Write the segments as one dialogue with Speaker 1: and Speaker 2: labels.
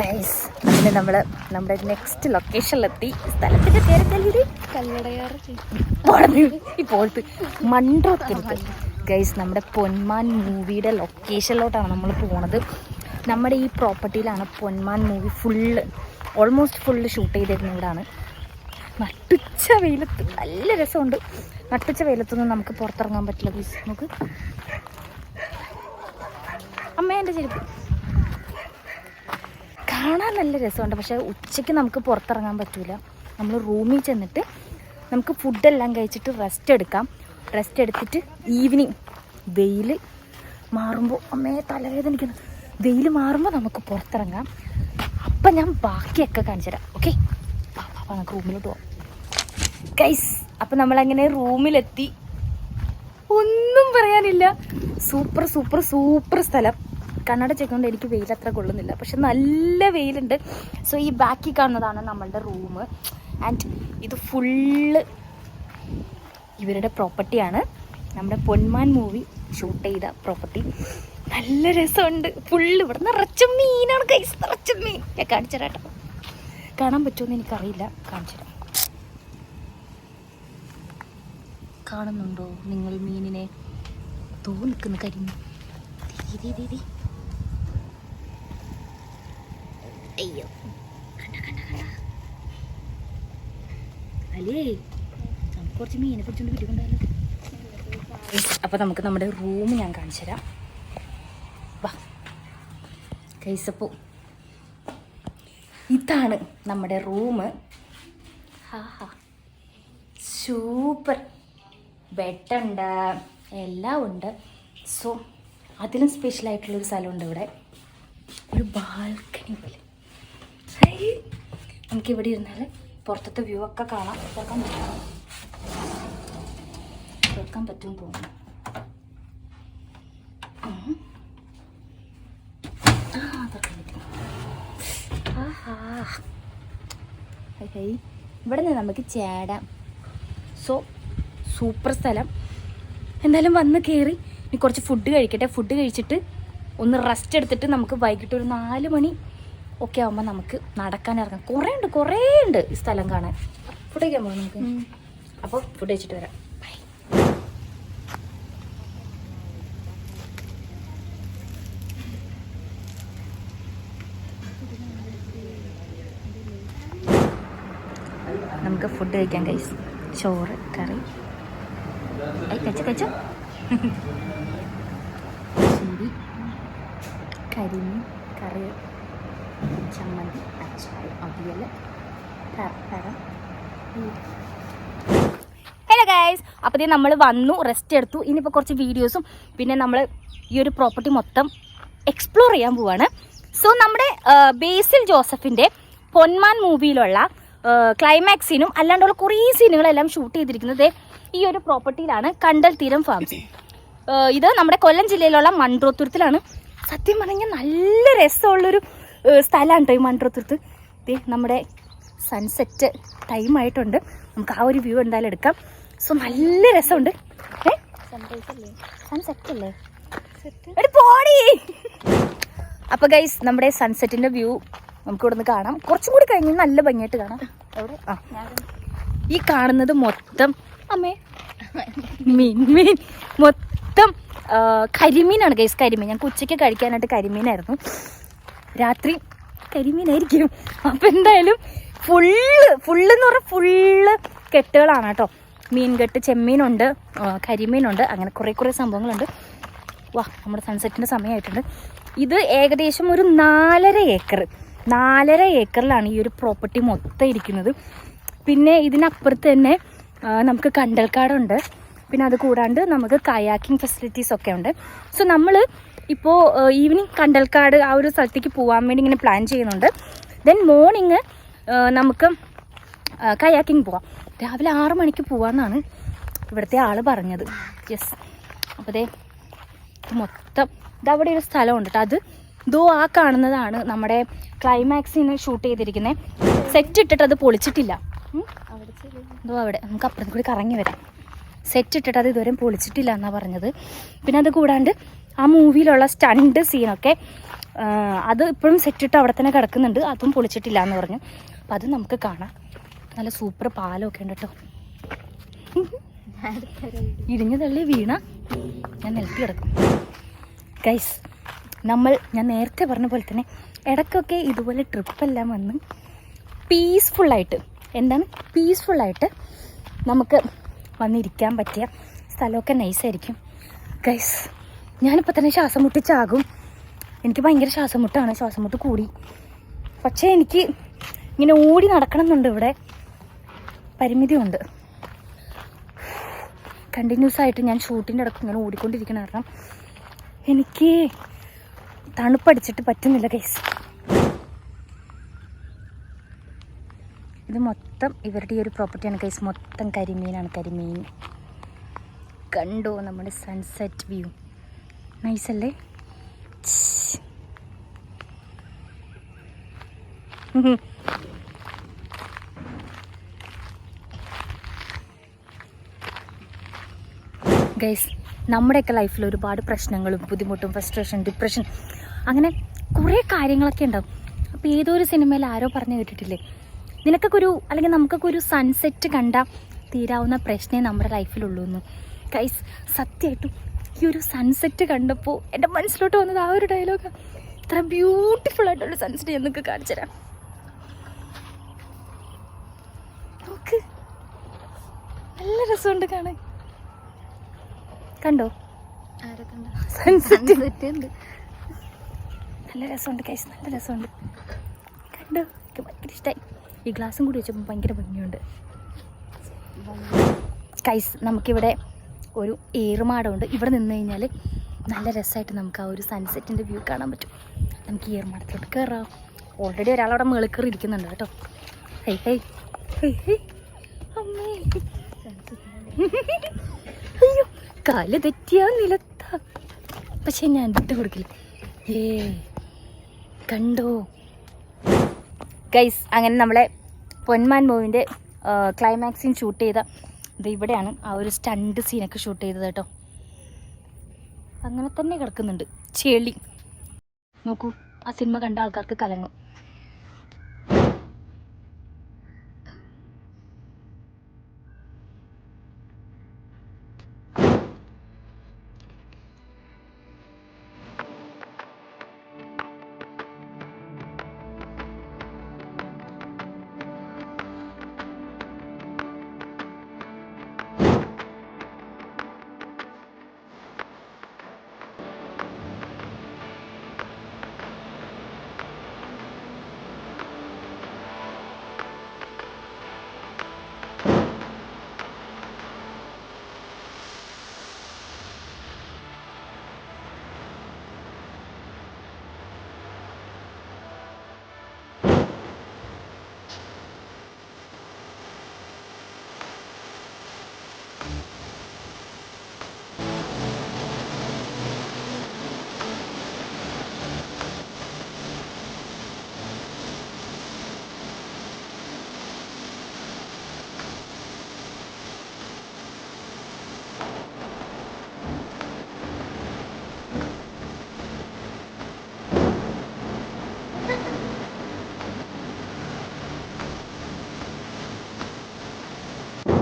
Speaker 1: Guys അങ്ങനെ നമ്മൾ നമ്മുടെ നെക്സ്റ്റ് ലൊക്കേഷനിലെത്തി സ്ഥലത്തിന്റെ പേര് ഇപ്പോഴത്തെ മൺട്രോക്കരുത് ഗൈസ് നമ്മുടെ പൊന്മാൻ മൂവിയുടെ ലൊക്കേഷനിലോട്ടാണ് നമ്മൾ പോണത്. നമ്മുടെ ഈ പ്രോപ്പർട്ടിയിലാണ് Ponman movie full almost full shoot ചെയ്തിരുന്ന ഇവിടാണ് നട്ടുച്ച വെയിലത്ത് നല്ല രസമുണ്ട്. നട്ടുച്ച വെയിലത്തൊന്നും നമുക്ക് പുറത്തിറങ്ങാൻ പറ്റില്ല ഗൈസ് നമുക്ക് അമ്മേന്റെ ചെരുപ്പ്. കാണാൻ നല്ല രസമുണ്ട്. പക്ഷേ ഉച്ചയ്ക്ക് നമുക്ക് പുറത്തിറങ്ങാൻ പറ്റൂല. നമ്മൾ റൂമിൽ ചെന്നിട്ട് നമുക്ക് ഫുഡെല്ലാം കഴിച്ചിട്ട് റെസ്റ്റ് എടുക്കാം. റെസ്റ്റ് എടുത്തിട്ട് ഈവനിങ് വെയിൽ മാറുമ്പോൾ അമ്മേ തലവേദനിക്കുന്നു. വെയിൽ മാറുമ്പോൾ നമുക്ക് പുറത്തിറങ്ങാം. അപ്പം ഞാൻ ബാക്കിയൊക്കെ കാണിച്ചു തരാം. ഓക്കെ നമുക്ക് റൂമിലോട്ട് പോവാം. ഗൈസ് അപ്പം നമ്മളങ്ങനെ റൂമിലെത്തി? ഒന്നും പറയാനില്ല. സൂപ്പർ സൂപ്പർ സൂപ്പർ സ്ഥലം. കണ്ണട ചെക്കൊണ്ട് എനിക്ക് വെയിൽ അത്ര കൊള്ളുന്നില്ല. പക്ഷെ നല്ല വെയിലുണ്ട്. സോ ഈ ബാക്കിൽ കാണുന്നതാണ് നമ്മളുടെ റൂം. ആൻഡ് ഇത് ഫുള്ള് ഇവരുടെ പ്രോപ്പർട്ടിയാണ് നമ്മുടെ പൊന്മാൻ മൂവി ഷൂട്ട് ചെയ്ത പ്രോപ്പർട്ടി നല്ല രസമുണ്ട്. ഫുള്ള് ഇവിടെ നിറച്ച മീനാണ് കൈസ് നിറച്ച മീൻ. ഞാൻ കാണിച്ചു കാണാൻ പറ്റുമെന്ന് എനിക്കറിയില്ല. കാണിച്ചു കാണുന്നുണ്ടോ നിങ്ങൾ മീനിനെ? തോ നിൽക്കുന്ന കരിമീൻ ദേ, ദേ, ദേ, ദേ. അയ്യോ കണ്ട കണ്ട കണ്ട അല്ലേ നമുക്ക് കുറച്ച് മീനെ പിടിച്ചോണ്ട് വീട്ടിൽ കൊണ്ടാലോ അപ്പൊ നമുക്ക് നമ്മുടെ റൂം ഞാൻ കാണിച്ചു തരാം. വാ. കൈസപ്പോ. ഇതാണ് നമ്മുടെ റൂം. ഹാ ഹാ സൂപ്പർ. ബെഡുണ്ട് എല്ലാം ഉണ്ട്. സോ അതിലും സ്പെഷ്യൽ സ്പെഷ്യലായിട്ടുള്ളൊരു സ്ഥലമുണ്ട് ഇവിടെ. ഒരു ബാൽക്കണി പോലെ. നമുക്ക് ഇവിടെ ഇരുന്നാൽ പുറത്തത്തെ വ്യൂ ഒക്കെ കാണാം. തുറക്കാൻ പറ്റും തുറക്കാൻ പറ്റും. ഹൈ ഇവിടെ നിന്ന് നമുക്ക് ചേടാം സോ സൂപ്പർ സ്ഥലം. എന്തായാലും വന്ന് കയറി ഇനി കുറച്ച് ഫുഡ് കഴിക്കട്ടെ. ഫുഡ് കഴിച്ചിട്ട് ഒന്ന് റെസ്റ്റ് എടുത്തിട്ട് നമുക്ക് വൈകിട്ട് ഒരു നാല് മണി ഒക്കെ ആകുമ്പോൾ നമുക്ക് നടക്കാൻ ഇറങ്ങാം. കുറേ ഉണ്ട് കുറേ ഉണ്ട് ഈ സ്ഥലം കാണാൻ. ഫുഡ് കഴിക്കാൻ പോകാം നമുക്ക്? അപ്പോൾ ഫുഡ് കഴിച്ചിട്ട് വരാം. നമുക്ക് ഫുഡ് കഴിക്കാം കൈസ് ചോറ് കറി. കഴിച്ച കച്ച കച്ച കരിമീൻ കറി ചമ്മന്തി അച്ചാർ അവിയൽ പപ്പടം ഹലോ നമ്മൾ വന്നു റെസ്റ്റ് എടുത്തു. ഇനിയിപ്പോൾ കുറച്ച് വീഡിയോസും പിന്നെ നമ്മൾ ഈ ഒരു പ്രോപ്പർട്ടി മൊത്തം എക്സ്പ്ലോർ ചെയ്യാൻ പോവാണ്. സോ നമ്മുടെ ബേസിൽ ജോസഫിന്റെ പൊന്മാൻ മൂവിയിലുള്ള ക്ലൈമാക്സ് സീനും അല്ലാണ്ടുള്ള കുറേ സീനുകളെല്ലാം ഷൂട്ട് ചെയ്തിരിക്കുന്നത് ഈ ഒരു പ്രോപ്പർട്ടിയിലാണ് കണ്ടൽ തീരം ഫാംസ് ഇത് നമ്മുടെ കൊല്ലം ജില്ലയിലുള്ള മൺട്രോത്തുരത്തിലാണ്. സത്യം പറഞ്ഞാൽ നല്ല രസമുള്ളൊരു സ്ഥലമാണ് കേട്ടോ ഈ മൺട്രോത്തുരത്ത് ദേ നമ്മുടെ സൺസെറ്റ് ടൈം ആയിട്ടുണ്ട്. നമുക്ക് ആ ഒരു വ്യൂ എന്തായാലും എടുക്കാം. സോ നല്ല രസമുണ്ട്. സൺസെറ്റ് പോടി! അപ്പൊ ഗൈസ് നമ്മുടെ സൺസെറ്റിന്റെ വ്യൂ നമുക്ക് ഇവിടെ നിന്ന് കാണാം. കുറച്ചും കൂടി കഴിഞ്ഞ് നല്ല ഭംഗിയായിട്ട് കാണാം. ആ. ഈ കാണുന്നത് മൊത്തം അമ്മേ മീൻ മീൻ. മൊത്തം കരിമീനാണ് ഗൈസ് കരിമീൻ. ഞങ്ങൾക്ക് ഉച്ചയ്ക്ക് കഴിക്കാനായിട്ട് കരിമീനായിരുന്നു. രാത്രി കരിമീനായിരിക്കും. അപ്പം എന്തായാലും ഫുള്ള് ഫുള്ള് എന്ന് പറഞ്ഞാൽ ഫുള്ള് കെട്ടുകളാണ് കേട്ടോ. മീൻകെട്ട് ചെമ്മീനുണ്ട് കരിമീനുണ്ട് അങ്ങനെ കുറേ കുറേ സംഭവങ്ങളുണ്ട്. വാ നമ്മുടെ സൺസെറ്റിന്റെ സമയമായിട്ടുണ്ട് ഇത് ഏകദേശം ഒരു നാലര ഏക്കർ നാലര ഏക്കറിലാണ് ഈ ഒരു പ്രോപ്പർട്ടി മൊത്തം ഇരിക്കുന്നത്. പിന്നെ ഇതിനപ്പുറത്ത് തന്നെ നമുക്ക് കണ്ടൽക്കാടുണ്ട്. പിന്നെ അത് കൂടാണ്ട് നമുക്ക് കയാക്കിംഗ് ഫെസിലിറ്റീസ് ഒക്കെ ഉണ്ട്. സോ നമ്മൾ ഇപ്പോൾ ഈവനിങ് കണ്ടൽക്കാട് ആ ഒരു സ്ഥലത്തേക്ക് പോകാൻ വേണ്ടി ഇങ്ങനെ പ്ലാൻ ചെയ്യുന്നുണ്ട്. ദെൻ മോർണിംഗ് നമുക്ക് കയാക്കിങ് പോവാം. രാവിലെ ആറ് മണിക്ക് പോവാമെന്നാണ് ഇവിടുത്തെ ആൾ പറഞ്ഞത്. യെസ് അപ്പോൾ ദേ മൊത്തം ഇതവിടെ ഒരു സ്ഥലമുണ്ട് കേട്ടോ അത് ദോ ആ കാണുന്നതാണ് നമ്മുടെ ക്ലൈമാക്സിന് ഷൂട്ട് ചെയ്തിരിക്കുന്നത് സെറ്റ് ഇട്ടിട്ട് അത് പൊളിച്ചിട്ടില്ല. ദോ അവിടെ. നമുക്ക് അപ്പുറത്തും കൂടി കറങ്ങി വരാം. സെറ്റ് ഇട്ടിട്ട് അത് ഇതുവരെ പൊളിച്ചിട്ടില്ല എന്നാണ് പറഞ്ഞത്. പിന്നെ അത് കൂടാണ്ട് ആ മൂവിയിലുള്ള സ്റ്റണ്ട് സീനൊക്കെ അത് ഇപ്പോഴും സെറ്റിട്ട് അവിടെ തന്നെ കിടക്കുന്നുണ്ട്. അതും പൊളിച്ചിട്ടില്ല എന്ന് പറഞ്ഞു. അപ്പം അത് നമുക്ക് കാണാം. നല്ല സൂപ്പർ പാലമൊക്കെ ഉണ്ട് കേട്ടോ. ഇടിഞ്ഞു തള്ളി വീണ ഞാൻ നിലത്തി കിടക്കും. ഗൈസ് നമ്മൾ ഞാൻ നേരത്തെ പറഞ്ഞ പോലെ തന്നെ ഇടയ്ക്കൊക്കെ ഇതുപോലെ ട്രിപ്പെല്ലാം വന്ന് പീസ്ഫുള്ളായിട്ട് എന്താണ്? പീസ്ഫുള്ളായിട്ട് നമുക്ക് വന്നിരിക്കാൻ പറ്റിയ സ്ഥലമൊക്കെ നൈസായിരിക്കും ഗൈസ് ഞാനിപ്പോൾ തന്നെ ശ്വാസം മുട്ടിച്ചാകും എനിക്ക് ഭയങ്കര ശ്വാസം മുട്ടാണ് ശ്വാസം മുട്ട് കൂടി. പക്ഷേ എനിക്ക് ഇങ്ങനെ ഓടി നടക്കണം എന്നുണ്ട് ഇവിടെ. പരിമിതിയുണ്ട്. കണ്ടിന്യൂസ് ആയിട്ട് ഞാൻ ഷൂട്ടിന്റെ ഇടയ്ക്ക് ഇങ്ങനെ ഓടിക്കൊണ്ടിരിക്കണ കാരണം എനിക്ക് തണുപ്പടിച്ചിട്ട് പറ്റുന്നില്ല കേസ് ഇത് മൊത്തം ഇവരുടെ ഈ ഒരു പ്രോപ്പർട്ടിയാണ് കേസ് മൊത്തം കരിമീനാണ് കരിമീൻ. കണ്ടോ? നമ്മുടെ സൺസെറ്റ് വ്യൂ നൈസ് അല്ലേ ഗൈസ് നമ്മുടെയൊക്കെ ലൈഫിൽ ഒരുപാട് പ്രശ്നങ്ങളും ബുദ്ധിമുട്ടും ഫ്രസ്ട്രേഷൻ ഡിപ്രഷൻ അങ്ങനെ കുറേ കാര്യങ്ങളൊക്കെ ഉണ്ടാവും. അപ്പോൾ ഏതോ ഒരു സിനിമയിൽ ആരോ പറഞ്ഞു കേട്ടിട്ടില്ലേ? നിനക്കൊക്കെ ഒരു അല്ലെങ്കിൽ നമുക്കൊക്കെ ഒരു സൺസെറ്റ് കണ്ട തീരാവുന്ന പ്രശ്നമേ നമ്മുടെ ലൈഫിലുള്ളൂ എന്ന് ഗൈസ് സത്യമായിട്ടും ഈ ഒരു സൺസെറ്റ് കണ്ടപ്പോൾ എന്റെ മനസ്സിലോട്ട് വന്നത് ആ ഒരു ഡയലോഗ് ഇത്ര ബ്യൂട്ടിഫുൾ ആയിട്ടുള്ള സൺസെറ്റ് ഞാൻ നിങ്ങൾക്ക് കാണിച്ചു തരാം. നോക്ക്. നല്ല രസമുണ്ട് കാണാൻ. കണ്ടോ? സൺസെറ്റ് നല്ല രസമുണ്ട് കൈസ് നല്ല രസമുണ്ട്. കണ്ടോ? എനിക്ക് ഭയങ്കര ഇഷ്ടമായി ഈ ഗ്ലാസും കൂടി വെച്ചപ്പോൾ ഭയങ്കര ഭംഗിയുണ്ട്. കൈസ് നമുക്കിവിടെ ഒരു ഏറുമാടമുണ്ട് ഇവിടെ നിന്ന് കഴിഞ്ഞാൽ നല്ല രസമായിട്ട് നമുക്ക് ആ ഒരു സൺസെറ്റിന്റെ വ്യൂ കാണാൻ പറ്റും. നമുക്ക് ഈ ഏറുമാടത്തിലോട്ട് കയറാം ഓൾറെഡി ഒരാളവിടെ മേളിൽ കയറി ഇരിക്കുന്നുണ്ട് കേട്ടോ. ഹൈ ഹൈ ഹൈ അയ്യോ കാൽ തെറ്റിയാ നിലത്താ. പക്ഷെ ഞാൻ വിട്ടു കൊടുക്കില്ല. ഏ കണ്ടോ? ഗൈസ് അങ്ങനെ നമ്മളെ പൊന്മാൻ മൂവിന്റെ ക്ലൈമാക്സിൻ ഷൂട്ട് ചെയ്ത ഇവിടെയാണ് ആ ഒരു സ്റ്റണ്ട് സീനൊക്കെ ഷൂട്ട് ചെയ്തത് കേട്ടോ. അങ്ങനെ തന്നെ കിടക്കുന്നുണ്ട്. ചെളി. നോക്കൂ ആ സിനിമ കണ്ട ആൾക്കാർക്ക് കലങ്ങും.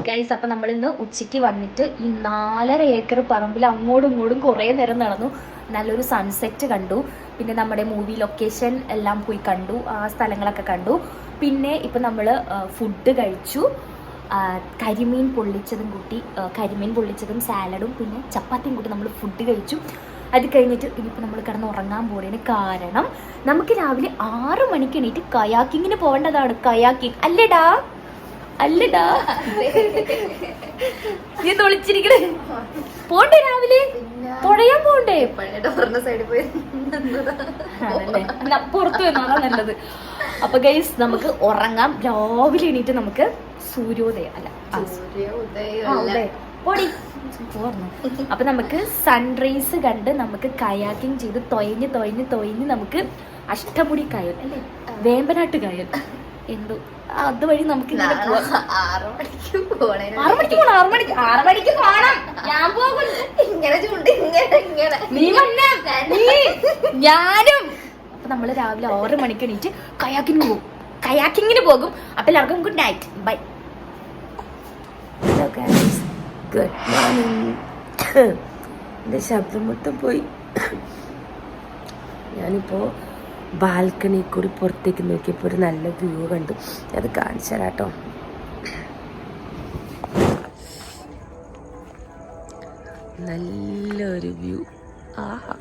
Speaker 1: ഗൈസ് അപ്പം നമ്മൾ ഇന്ന് ഉച്ചയ്ക്ക് വന്നിട്ട് ഈ നാലര ഏക്കർ പറമ്പിൽ അങ്ങോട്ടും ഇങ്ങോട്ടും കുറേ നേരം നടന്നു. നല്ലൊരു സൺസെറ്റ് കണ്ടു. പിന്നെ നമ്മുടെ മൂവി ലൊക്കേഷൻ എല്ലാം പോയി കണ്ടു. ആ സ്ഥലങ്ങളൊക്കെ കണ്ടു. പിന്നെ ഇപ്പം നമ്മൾ ഫുഡ് കഴിച്ചു. കരിമീൻ പൊള്ളിച്ചതും കൂട്ടി കരിമീൻ പൊള്ളിച്ചതും സാലഡും പിന്നെ ചപ്പാത്തിയും കൂട്ടി നമ്മൾ ഫുഡ് കഴിച്ചു. അത് കഴിഞ്ഞിട്ട് ഇനിയിപ്പോൾ നമ്മൾ കിടന്ന് ഉറങ്ങാൻ പോണേന് കാരണം നമുക്ക് രാവിലെ ആറ് മണിക്ക് എണീറ്റ് കയാക്കിങ്ങിന് പോകേണ്ടതാണ് കയാക്കിങ്. അല്ലേടാ അല്ലടാ. നീ തൊളിച്ചിരിക്കണേ പോണ്ടേ രാവിലെ? തുഴയാൻ പോണ്ടേ? പുറത്തു വരുന്നതാ നല്ലത്. അപ്പൊ ഗൈസ് നമുക്ക് ഉറങ്ങാം. രാവിലെ എണീറ്റ് നമുക്ക് സൂര്യോദയം അല്ല. പോടി. അപ്പൊ നമുക്ക് സൺറൈസ് കണ്ട് നമുക്ക് കയാക്കിങ് ചെയ്ത് തൊയഞ്ഞ് തൊയഞ്ഞ് തൊയഞ്ഞ് നമുക്ക് അഷ്ടമുടി കായൽ അല്ലേ? വേമ്പനാട്ട് കായൽ.
Speaker 2: എന്തോ? അതുവഴി നമുക്ക്
Speaker 3: ആറ് മണിക്ക്
Speaker 2: ആറ് മണിക്ക് പോകണം ആറ് മണിക്ക് ആറ് മണിക്ക് ഞാൻ പോകും.
Speaker 3: ഇങ്ങനെ ചൂണ്ട് ഇങ്ങനെ ഇങ്ങനെ.
Speaker 2: നീ വന്നേ. നീ ഞാനും. അപ്പൊ നമ്മൾ രാവിലെ ആറ് മണിക്ക് എണീറ്റ് കയാക്കിന് പോകും കയാക്കിങ്ങിന് പോകും. അപ്പൊ എല്ലാവർക്കും good night bye
Speaker 1: hello guys good morning എന്റെ ശബ്ദം മൊത്തം പോയി. ഞാനിപ്പോൾ ബാൽക്കണി കൂടി പുറത്തേക്ക് നോക്കിയപ്പോൾ ഒരു നല്ല വ്യൂ കണ്ടു. അത് കാണിച്ചു തരാം കേട്ടോ നല്ലൊരു വ്യൂ ആഹാ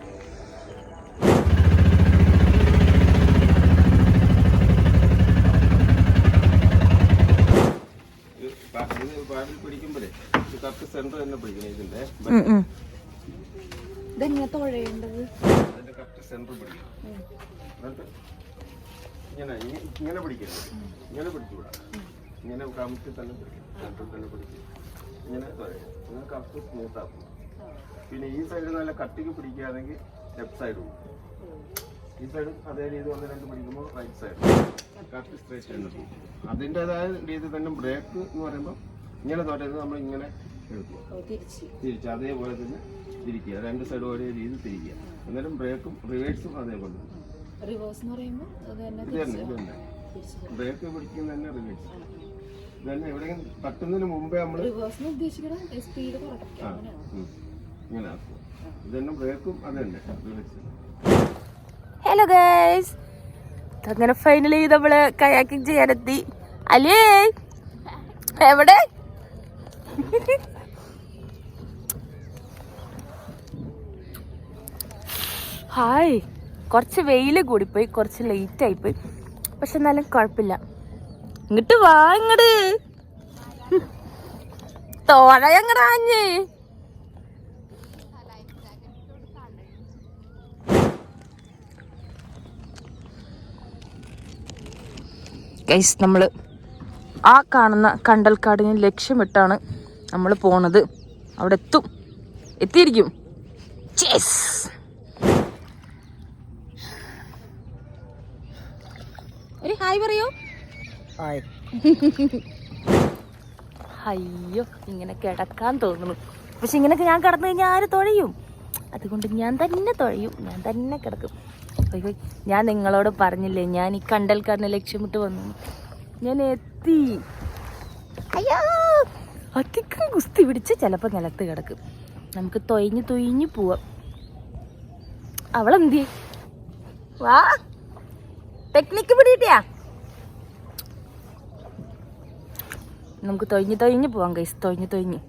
Speaker 4: പിടിക്കുമ്പോഴേ സെന്റർ തന്നെ പിടിക്കണം ഇതിന്റെ
Speaker 2: ഇതെങ്ങനെ തുഴയേണ്ടത്?
Speaker 4: സെന്റർ പിടിക്കണം എന്നിട്ട് ഇങ്ങനെ ഇങ്ങനെ പിടിക്കരുത്. ഇങ്ങനെ പിടിച്ചുകൂടാ. ഇങ്ങനെ കമിറ്റി തന്നെ പിടിക്കും. സെന്ററിൽ തന്നെ പിടിക്കും. ഇങ്ങനെ തുഴയും ഇങ്ങനെ കറക്റ്റ് സ്മൂത്ത് ആക്കും. പിന്നെ ഈ സൈഡ് നല്ല കട്ടിക്ക് പിടിക്കുകയാണെങ്കിൽ ലെഫ്റ്റ് സൈഡ് പോകും ഈ സൈഡ് അതേ രീതി ഒന്ന് രണ്ട് പിടിക്കുമ്പോൾ റൈറ്റ് സൈഡ് കറക്റ്റ് സ്ട്രേറ്റ് തന്നെ പോകും. അതിന്റെതായ രീതി തന്നെ ബ്രേക്ക് എന്ന് പറയുമ്പോൾ ഇങ്ങനെ തോറ്റത് നമ്മൾ ഇങ്ങനെ എടുക്കുക തിരിച്ച്. അതേപോലെ തന്നെ തിരിക്കുക. രണ്ട് സൈഡും ഒരേ രീതി തിരിക്കുക. അന്നേരം ബ്രേക്കും റിവേഴ്സും അതേപോലെ.
Speaker 2: റിവേഴ്സ് എന്ന് പറയുമ്പോൾ
Speaker 4: ബ്രേക്ക് പിടിക്കുന്ന തന്നെ റിവേഴ്സ്. ഇതന്നെ തന്നെ എവിടെയെങ്കിലും തട്ടുന്നതിന് മുമ്പേ നമ്മൾ
Speaker 2: ഉദ്ദേശിക്കണം സ്പീഡ്.
Speaker 4: ഇങ്ങനെ ആക്കുക ഇത് തന്നെ ബ്രേക്കും അത് തന്നെ റിവേഴ്സ്.
Speaker 1: ഹലോ ഗൈസ് അങ്ങനെ ഫൈനലി നമ്മൾ കയാക്കിങ് ചെയ്യാനെത്തി. അല്ലേ? എവിടെ? ഹായ്. കുറച്ച് വെയിൽ കൂടിപ്പോയി കുറച്ച് ലേറ്റ് ആയിപ്പോയി. പക്ഷെ എന്നാലും കുഴപ്പമില്ല. ഇങ്ങോട്ട് വാ ഇങ്ങട്. തോഴയങ്ങടാഞ്ഞ് ഗൈസ് നമ്മൾ ആ കാണുന്ന കണ്ടൽക്കാടിനെ ലക്ഷ്യമിട്ടാണ് നമ്മൾ പോണത്. അവിടെ എത്തും. എത്തിയിരിക്കും. Yes! ഒരു ഹായ് പറയോ അയ്യോ ഇങ്ങനെ കിടക്കാൻ തോന്നുന്നു. പക്ഷെ ഇങ്ങനെയൊക്കെ ഞാൻ കിടന്നു കഴിഞ്ഞാൽ ആര് തുഴയും? അതുകൊണ്ട് ഞാൻ തന്നെ തുഴയും. ഞാൻ തന്നെ കിടക്കും. അയ്യോ ഞാൻ നിങ്ങളോട് പറഞ്ഞില്ലേ ഞാൻ ഈ കണ്ടൽക്കാരനെ ലക്ഷ്യമിട്ട് വന്നു. ഞാൻ എത്തി. അയ്യോ! ഒറ്റക്കും കുസ്തി പിടിച്ച് ചിലപ്പോൾ നിലത്ത് കിടക്കും. നമുക്ക് തൊയിഞ്ഞ് തൊയിഞ്ഞ് പോവാം. അവളെന്തി വാ. ടെക്നിക്ക് പിടിയിട്ടിയാ നമുക്ക് തൊഴിഞ്ഞ് തൊഴിഞ്ഞ് പോവാം കൈസ് തൊഴിഞ്ഞ് തൊഴിഞ്ഞ്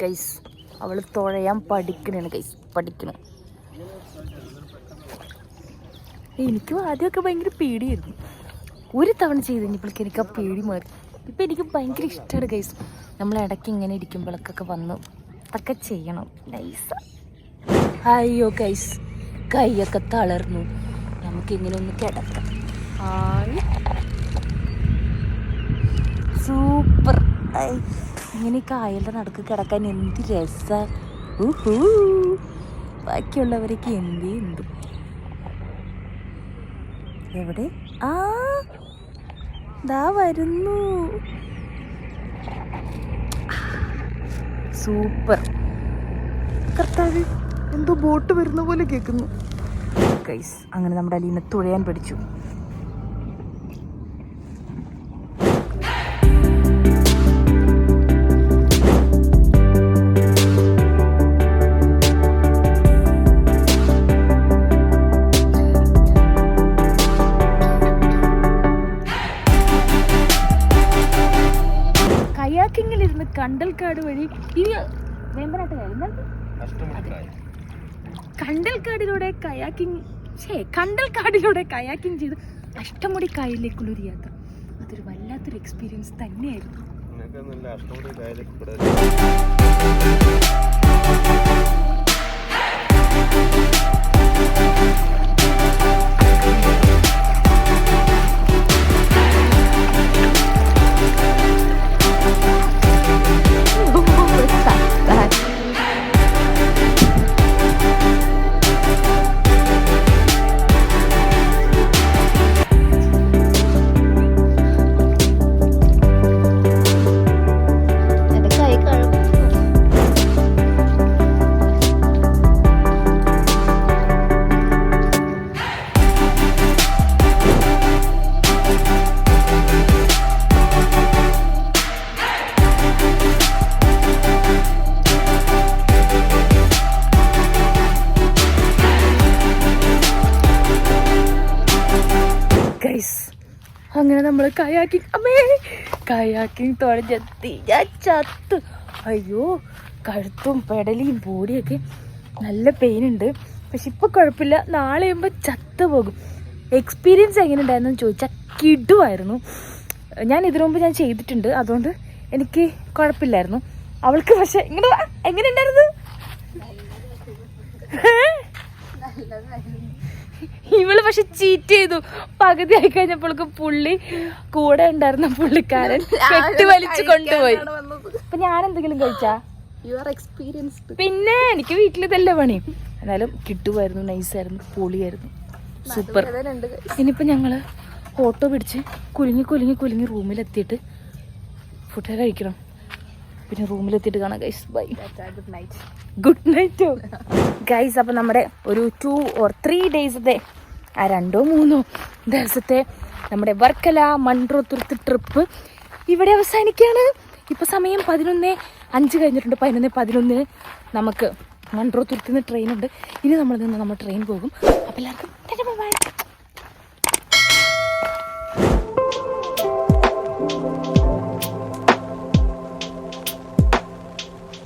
Speaker 1: ഗൈസ് അവൾ തുഴയാൻ പഠിക്കണേണ് ഗൈസ് പഠിക്കണം. എനിക്ക് ആദ്യമൊക്കെ ഭയങ്കര പേടിയായിരുന്നു. ഒരു തവണ ചെയ്ത് കഴിഞ്ഞപ്പോഴേക്ക് എനിക്ക് ആ പേടി മാറി. ഇപ്പം എനിക്ക് ഭയങ്കര ഇഷ്ടമാണ് ഗൈസ് നമ്മൾ ഇടയ്ക്ക് ഇങ്ങനെ ഇരിക്കുമ്പോഴൊക്കെ വന്ന് അതൊക്കെ ചെയ്യണം. നൈസ് അയ്യോ ഗൈസ് കൈയൊക്കെ തളർന്നു. നമുക്കിങ്ങനെ ഒന്ന് കിടക്കാം. സൂപ്പർ. ഇങ്ങനെ കായലിന്റെ നടുക്ക് കിടക്കാൻ എന്ത് രസ. ബാക്കിയുള്ളവരൊക്കെ എന്ത് ഉണ്ട് എവിടെ? ആ ദാ വരുന്നു. സൂപ്പർ. കർത്താവ്. എന്തോ ബോട്ട് വരുന്ന പോലെ കേൾക്കുന്നു. ഗൈസ് അങ്ങനെ നമ്മുടെ അലീനെ തുഴയാൻ പഠിച്ചു. കയാക്കിങ്ങിലിരുന്ന് കണ്ടൽക്കാട് വഴി ഈ വേമ്പനാട്ട് കായൽ കണ്ടൽക്കാടിലൂടെ കയാക്കിംഗ് ഛേ കണ്ടൽക്കാടിലൂടെ കയാക്കിംഗ് ചെയ്ത് അഷ്ടമുടി കായലിലേക്കുള്ള ഒരു യാത്ര. അതൊരു വല്ലാത്തൊരു എക്സ്പീരിയൻസ് തന്നെയായിരുന്നു.
Speaker 4: അഷ്ടമുടി കായലേക്ക്
Speaker 1: നമ്മൾ കയാക്കിങ് അമ്മേ കയാക്കിങ് തുഴഞ്ഞെത്തി ഞാൻ ചത്ത്. അയ്യോ കഴുത്തും പെടലിയും ബോഡിയൊക്കെ നല്ല പെയിൻ ഉണ്ട്. പക്ഷെ ഇപ്പം കുഴപ്പമില്ല. നാളെ ആകുമ്പോൾ ചത്ത് പോകും. എക്സ്പീരിയൻസ് എങ്ങനെ ഉണ്ടായിരുന്നു ചോദിച്ചാൽ കിടുവായിരുന്നു. ഞാൻ ഇതിനു മുമ്പ് ഞാൻ ചെയ്തിട്ടുണ്ട്. അതുകൊണ്ട് എനിക്ക് കുഴപ്പമില്ലായിരുന്നു. അവൾക്ക് പക്ഷെ ഇങ്ങനെ എങ്ങനെ ഉണ്ടായിരുന്നു ഇവൾ പക്ഷെ ചീറ്റ് ചെയ്തു. പകുതി ആയി കഴിഞ്ഞപ്പോൾക്ക് പുള്ളി കൂടെ ഉണ്ടായിരുന്ന പുള്ളിക്കാരൻ കെട്ടി വലിച്ചു കൊണ്ടുപോയി. അപ്പൊ ഞാൻ എന്തെങ്കിലും കഴിച്ചാ?
Speaker 2: യു ആർ എക്സ്പീരിയൻസ്
Speaker 1: പിന്നെ എനിക്ക് വീട്ടിൽ ഇതല്ലേ പണി. എന്നാലും കിട്ടുമായിരുന്നു നൈസായിരുന്നു പൊളിയായിരുന്നു. സൂപ്പർ ഇനിയിപ്പോൾ ഞങ്ങൾ ഓട്ടോ പിടിച്ച് കുലുങ്ങി കുലുങ്ങി കുലുങ്ങി റൂമിലെത്തിയിട്ട് ഫുഡ് കഴിക്കണം. പിന്നെ റൂമിലെത്തിയിട്ട് കാണാം guys bye
Speaker 2: good night
Speaker 1: good night guys അപ്പോൾ നമ്മുടെ ഒരു ടു ഓർ ത്രീ ഡേയ്സത്തെ ആ രണ്ടോ മൂന്നോ ദിവസത്തെ നമ്മുടെ വർക്കല മൺട്രോത്തുരുത്ത് ട്രിപ്പ് ഇവിടെ അവസാനിക്കുകയാണ്. ഇപ്പോൾ സമയം പതിനൊന്ന് അഞ്ച് കഴിഞ്ഞിട്ടുണ്ട്. പതിനൊന്ന് പതിനൊന്നിന് നമുക്ക് മൺറോ നിന്ന് ട്രെയിൻ ഉണ്ട്. ഇനി നമ്മൾ നിന്ന് നമ്മൾ ട്രെയിൻ പോകും. അപ്പോൾ എല്ലാവർക്കും ബൈ